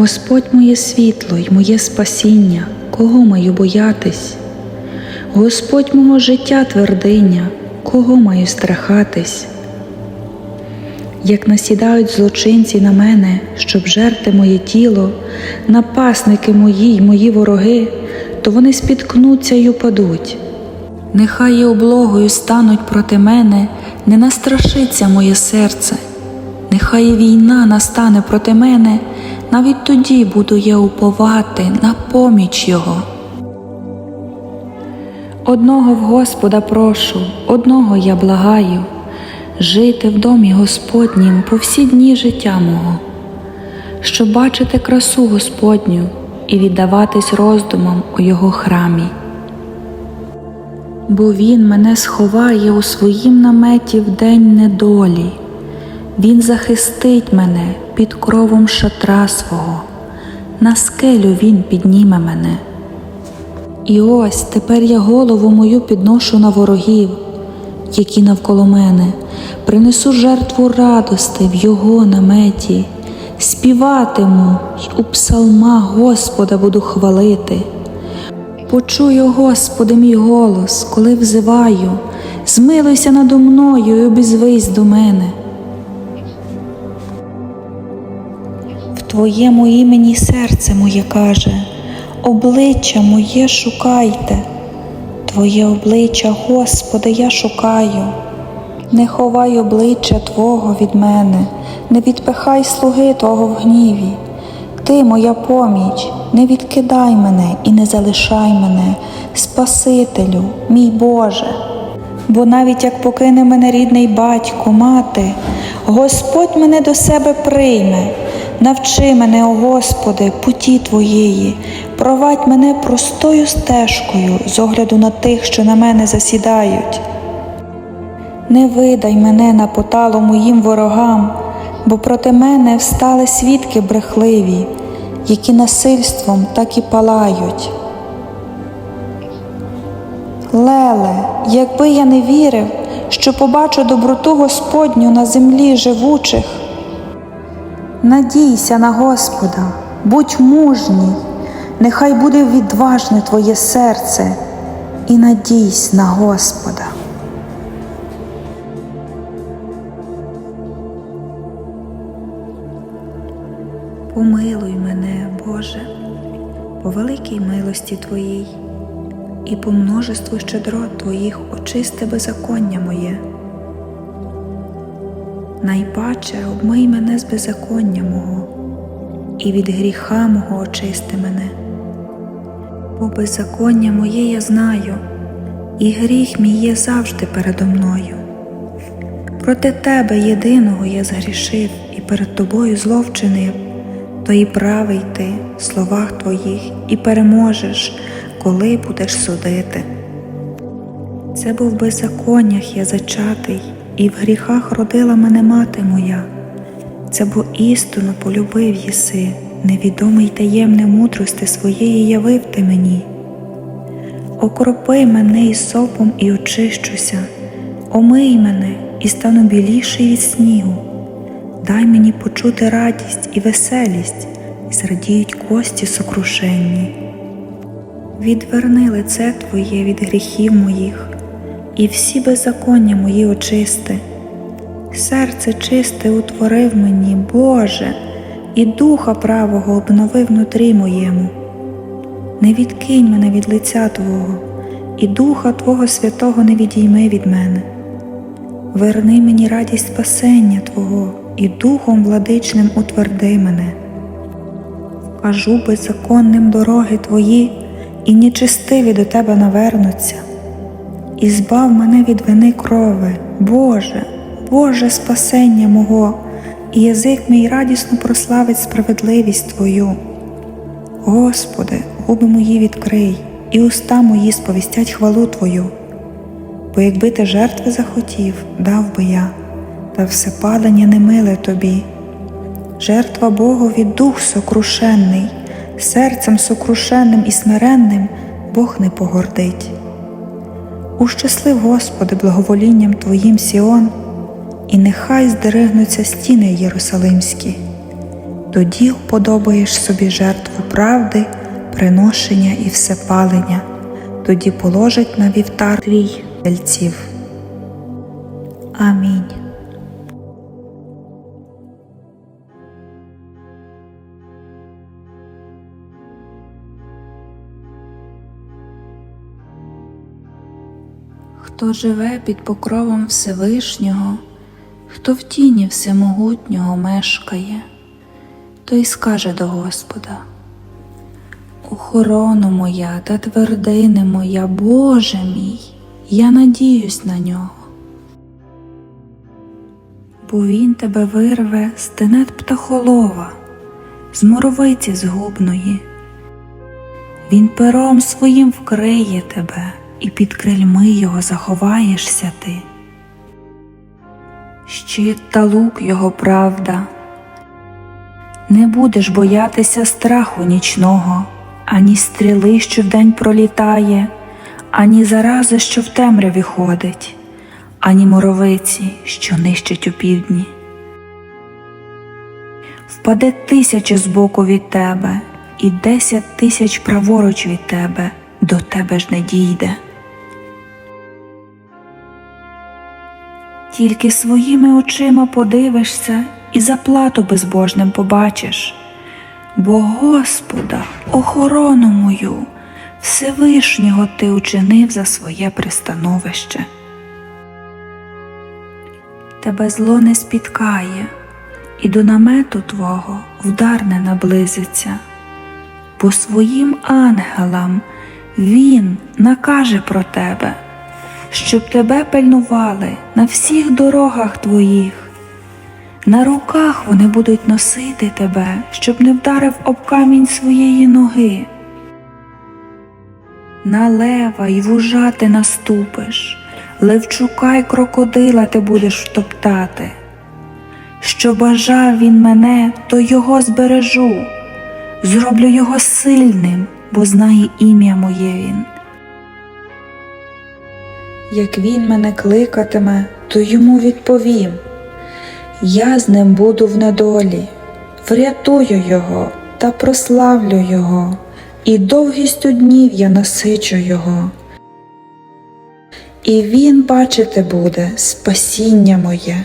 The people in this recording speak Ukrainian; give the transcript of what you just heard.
Господь моє світло й моє спасіння, кого маю боятись? Господь мого життя твердиня, кого маю страхатись? Як насідають злочинці на мене, щоб жерти моє тіло, напасники мої й мої вороги, то вони спіткнуться й упадуть. Нехай і облогою стануть проти мене, не настрашиться моє серце, нехай війна настане проти мене, навіть тоді буду я уповати на поміч Його. Одного в Господа прошу, одного я благаю, жити в домі Господнім по всі дні життя мого, щоб бачити красу Господню і віддаватись роздумам у Його храмі. Бо Він мене сховає у своїм наметі в день недолі, Він захистить мене під кровом шатра свого, на скелю Він підніме мене. І ось тепер я голову мою підношу на ворогів, які навколо мене, принесу жертву радости в його наметі, співатиму й у псалма Господа буду хвалити. Почую, Господи, мій голос, коли взиваю, змилуйся надо мною і обізвись до мене. Твоєму імені серце моє каже, обличчя моє шукайте, Твоє обличчя, Господи, я шукаю. Не ховай обличчя Твого від мене, не відпихай слуги Твого в гніві. Ти, моя поміч, не відкидай мене і не залишай мене, Спасителю, мій Боже. Бо навіть як покине мене рідний батько, мати, Господь мене до себе прийме. Навчи мене, о Господи, путі Твоєї, провадь мене простою стежкою з огляду на тих, що на мене засідають. Не видай мене на поталу моїм ворогам, бо проти мене встали свідки брехливі, які насильством так і палають. Леле, якби я не вірив, що побачу доброту Господню на землі живучих. Надійся на Господа, будь мужній, нехай буде відважне твоє серце, і надійсь на Господа. Помилуй мене, Боже, по великій милості Твоїй, і по множеству щедрот Твоїх очисти беззаконня моє. Найпаче обмий мене з беззаконня мого, і від гріха мого очисти мене. Бо беззаконня моє я знаю, і гріх мій є завжди передо мною. Проти тебе єдиного я згрішив і перед тобою зло вчинив, то і правий ти в словах твоїх, і переможеш, коли будеш судити. Це був беззаконнях я зачатий, і в гріхах родила мене мати моя. Це бо істину полюбив єси, невідомий таємне мудрости своєї явив ти мені. Окропи мене із сопом і очищуся, омий мене і стану біліший від снігу. Дай мені почути радість і веселість, і зрадіють кості сокрушенні. Відверни лице Твоє від гріхів моїх, і всі беззаконня мої очисти. Серце чисте утворив мені, Боже, і духа правого обнови внутрі моєму. Не відкинь мене від лиця Твого, і Духа Твого Святого не відійми від мене. Верни мені радість спасення Твого, і Духом владичним утверди мене. Кажу беззаконним дороги Твої, і нечистиві до Тебе навернуться. І збав мене від вини крови, Боже, Боже спасення мого, і язик мій радісно прославить справедливість Твою. Господи, губи мої відкрий, і уста мої сповістять хвалу Твою. Бо якби ти жертви захотів, дав би я, та всепалення не миле тобі. Жертва Богові дух сокрушенний, серцем сокрушенним і смиренним Бог не погордить. Ущаслив, Господи, благоволінням Твоїм Сіон, і нехай здригнуться стіни Єрусалимські, тоді уподобаєш собі жертву правди, приношення і всепалення, тоді положить на вівтар твій тельців. Амінь. Хто живе під покровом Всевишнього, хто в тіні Всемогутнього мешкає, той скаже до Господа. Охорона моя та твердине моя, Боже мій, я надіюсь на нього. Бо він тебе вирве з тенет птахолова, з моровиці згубної. Він пером своїм вкриє тебе, і під крильми його заховаєшся ти. Щит та лук його правда. Не будеш боятися страху нічного, ані стріли, що вдень пролітає, ані зарази, що в темряві ходить, ані моровиці, що нищить у півдні. Впаде тисяча збоку від тебе, і десять тисяч праворуч від тебе, до тебе ж не дійде. Тільки своїми очима подивишся і заплату безбожним побачиш, бо Господа, охорону мою, Всевишнього ти учинив за своє пристановище. Тебе зло не спіткає, і до намету твого вдар не наблизиться, бо своїм ангелам Він накаже про тебе щоб тебе пильнували на всіх дорогах твоїх. На руках вони будуть носити тебе, щоб не вдарив об камінь своєї ноги. На лева й вужа ти наступиш, левчука й крокодила ти будеш втоптати. Що бажав він мене, то його збережу, зроблю його сильним, бо знає ім'я моє він. Як він мене кликатиме, то йому відповім. Я з ним буду в недолі, врятую його та прославлю його, і довгістю днів я насичу його. І він бачити буде спасіння моє.